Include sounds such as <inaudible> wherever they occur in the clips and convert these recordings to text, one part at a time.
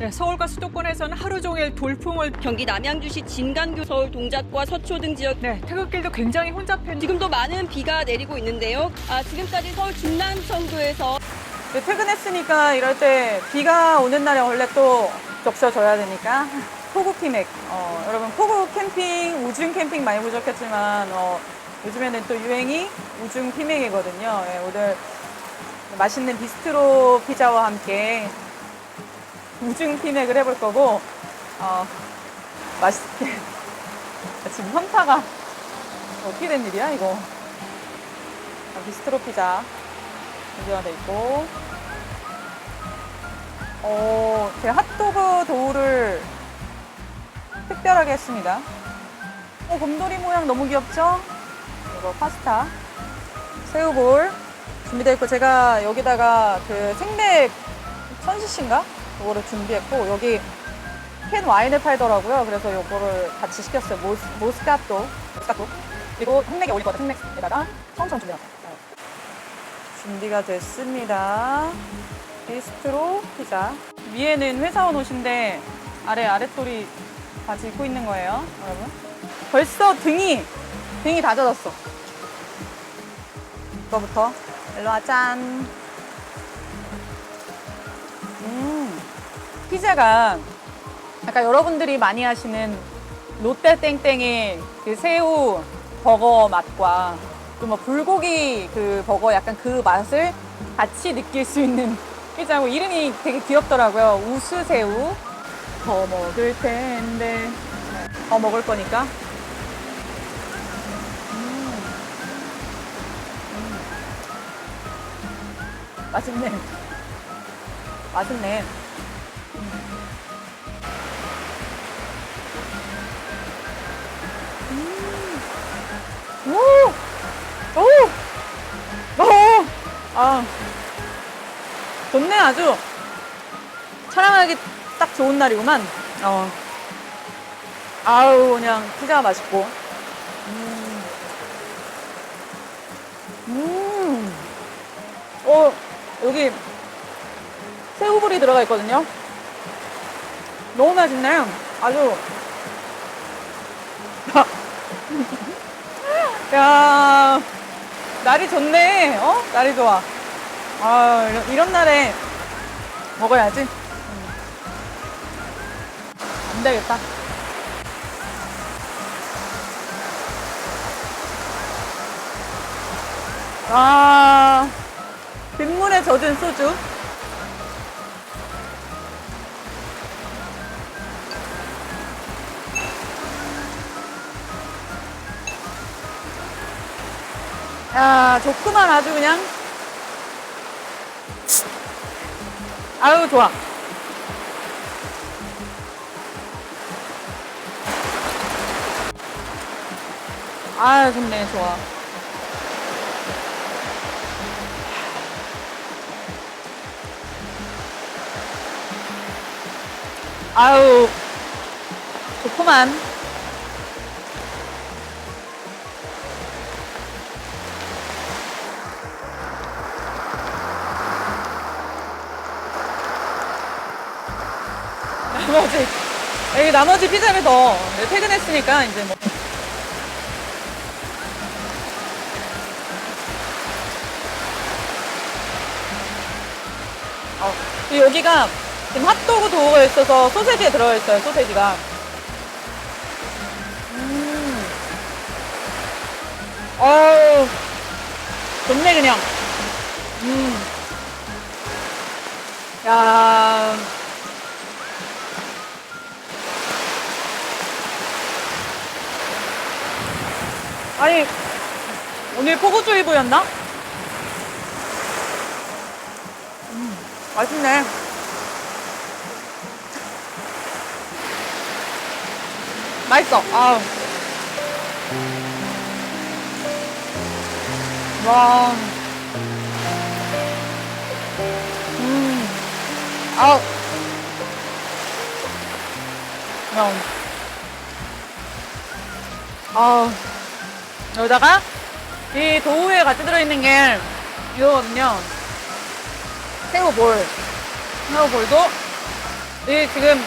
네, 서울과 수도권에서는 하루 종일 돌풍을 경기 남양주시 진간교 서울 동작과 서초 등 지역 네, 태극길도 굉장히 혼잡해. 지금도 많은 비가 내리고 있는데요. 아, 지금까지 서울 중남청도에서 네, 퇴근했으니까 이럴 때 비가 오는 날에 원래 또 적셔줘야 되니까 포구 피맥 어, 여러분 포구 캠핑 우중 캠핑 많이 보셨겠지만 어, 요즘에는 또 유행이 우중 피맥이거든요 예, 오늘 맛있는 비스트로 피자와 함께 우중 피맥을 해볼 거고 어, 맛있게 아, 지금 현타가 어떻게 된 일이야 이거 아, 비스트로 피자 준비가 돼 있고 어, 제 핫도그 도우를 특별하게 했습니다. 어, 곰돌이 모양 너무 귀엽죠? 이거 파스타, 새우볼 준비되어 있고 제가 여기다가 그 생맥 천시신가? 그거를 준비했고 여기 캔 와인을 팔더라고요. 그래서 이거를 같이 시켰어요. 모스, 모스카토, 모스카토. 그리고 생맥에 올릴 거다. 생맥에다가 청청 준비해놨어요. 준비가 됐습니다. 비스트로 피자. 위에는 회사원 옷인데 아래 아랫돌이 바지 입고 있는 거예요, 여러분. 벌써 등이 등이 다 젖었어. 이거부터 일로 와 짠. 피자가 아까 여러분들이 많이 하시는 롯데 땡땡의 그 새우 버거 맛과 또 뭐 불고기 그 버거 약간 그 맛을 같이 느낄 수 있는 <laughs> 피자고 이름이 되게 귀엽더라고요. 우수새우. 더 먹을 텐데. 더 먹을 거니까. 음. 음. 맛있네. 맛있네. 오! 오! 오! 아. 좋네, 아주. 촬영하기 딱 좋은 날이구만. 어. 아우, 그냥 피자가 맛있고. 음. 음. 어, 여기 새우불이 들어가 있거든요. 너무 맛있네. 아주. <laughs> 야, 날이 좋네. 어? 날이 좋아. 아, 이런, 이런 날에 먹어야지. 음. 안 되겠다. 아, 빗물에 젖은 소주. 야, 좋구만, 아주 그냥. 아유, 좋아. 아유, 좋네, 좋아. 아유, 좋구만. 여기 나머지 피자를 더 네, 퇴근했으니까 이제 뭐. 어, 그리고 여기가 지금 핫도그 도우가 있어서 소세지에 들어가 있어요, 소세지가. 음. 어우, 좋네, 그냥. 음. 야. 아니, 오늘 폭우주의보였나? 음, 맛있네. 맛있어. 아우. 와. 음. 아우. 그냥. 아우. 여기다가 이 도우에 같이 들어있는 게 이거거든요. 새우볼. 새우볼도 이게 지금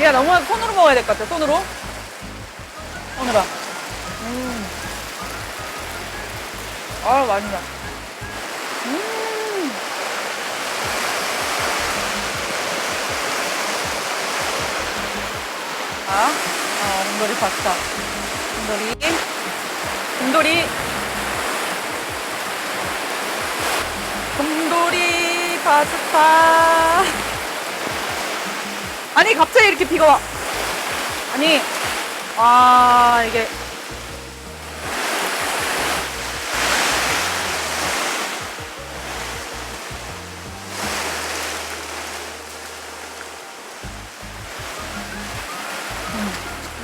얘가 너무 손으로 먹어야 될 것 같아. 손으로. 손으로. 음. 아, 맛있다. 음. 아, 어, 곰돌이 파스타. 곰돌이. 곰돌이. 곰돌이 파스타. 아니, 갑자기 이렇게 비가 와. 아니, 아, 이게.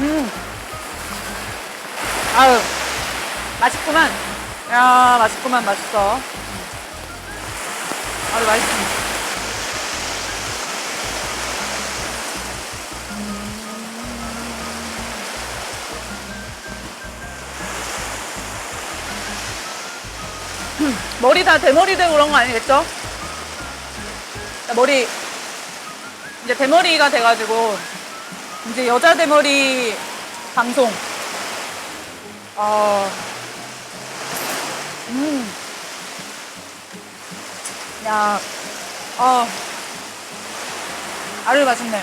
음. 아유, 맛있구만. 야, 맛있구만, 맛있어. 음. 아유, 맛있어. 머리 다 대머리 되고 그런 거 아니겠죠? 머리, 이제 대머리가 돼가지고, 이제 여자 대머리 방송. 아, 음. 야, 어. 아주 맛있네.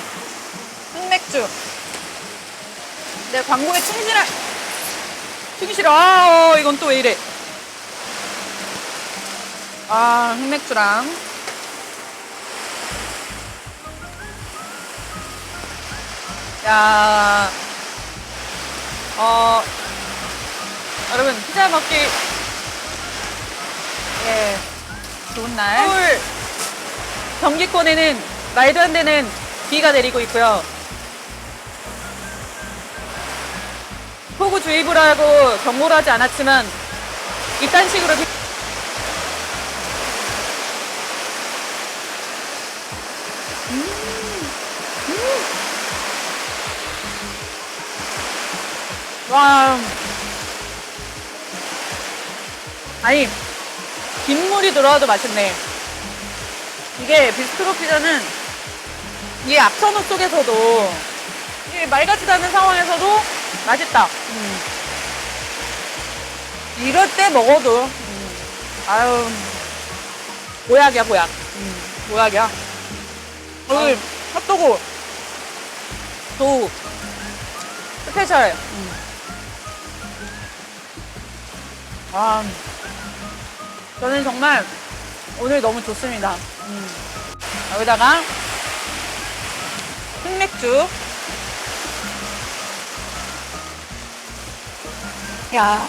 흑맥주. 내 광고에 충실할, 충실해. 아, 어, 이건 또 왜 이래. 아, 흑맥주랑. 야, 어, 여러분, 피자 먹기, 예, 좋은 날. 서울 경기권에는 말도 안 되는 비가 내리고 있고요. 폭우주의보라고 경고를 하지 않았지만, 이딴 식으로 비- 와. 아니, 빗물이 들어와도 맛있네. 이게 비스트로 피자는 이게 악천후 속에서도 이게 맑아지도 않은 상황에서도 맛있다. 음. 이럴 때 먹어도 음. 아유 보약이야 보약. 음. 보약이야. 여기 핫도그 도 스페셜. 음. 아, 저는 정말 오늘 너무 좋습니다. 음. 여기다가 흑맥주. 야,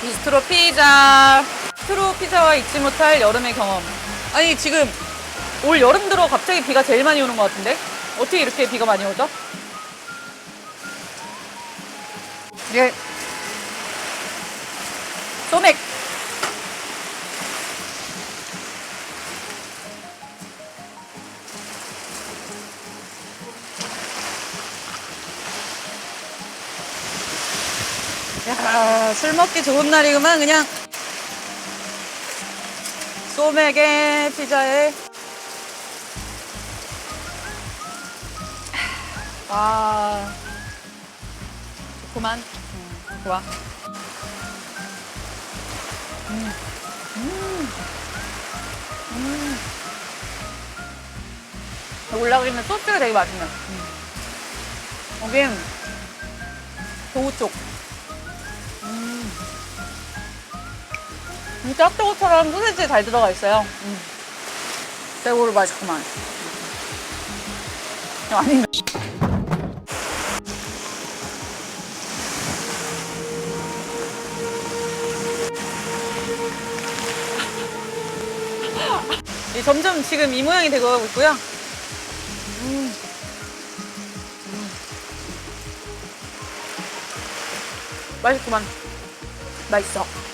비스트로 피자. 비스트로 피자와 잊지 못할 여름의 경험. 아니 지금 올 여름 들어 갑자기 비가 제일 많이 오는 것 같은데? 어떻게 이렇게 비가 많이 오죠? 이게 소맥 야, 술 먹기 좋은 날이구만 그냥 소맥에 피자에 와 좋구만 음, 좋아 올라가 있는 소스가 되게 맛있네. 음. 여긴 도우 쪽. 진짜 핫도그처럼 소세지 잘 들어가 있어요. 음. 새우를 맛있구만. <laughs> 이 점점 지금 이 모양이 되고 가고 있고요. 음. 음. 맛있구만. 맛있어.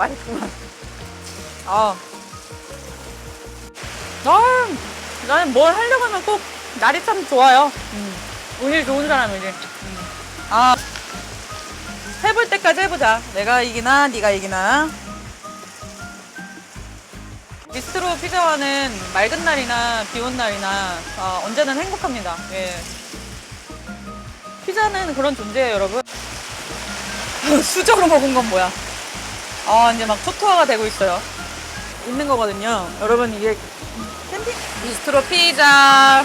맛있구만. 아. 아, 나는 뭘 하려고 하면 꼭 날이 참 좋아요. 음. 운이 좋은 사람이지. 음. 아. 해볼 때까지 해보자. 내가 이기나, 네가 이기나. 비스트로 피자와는 맑은 날이나 비 온 날이나 아, 언제나 행복합니다. 예. 피자는 그런 존재예요, 여러분. <laughs> 수저로 먹은 건 뭐야? 아, 이제 막 토토화가 되고 있어요. 있는 거거든요. 여러분, 이게 캠핑 비스트로 피자.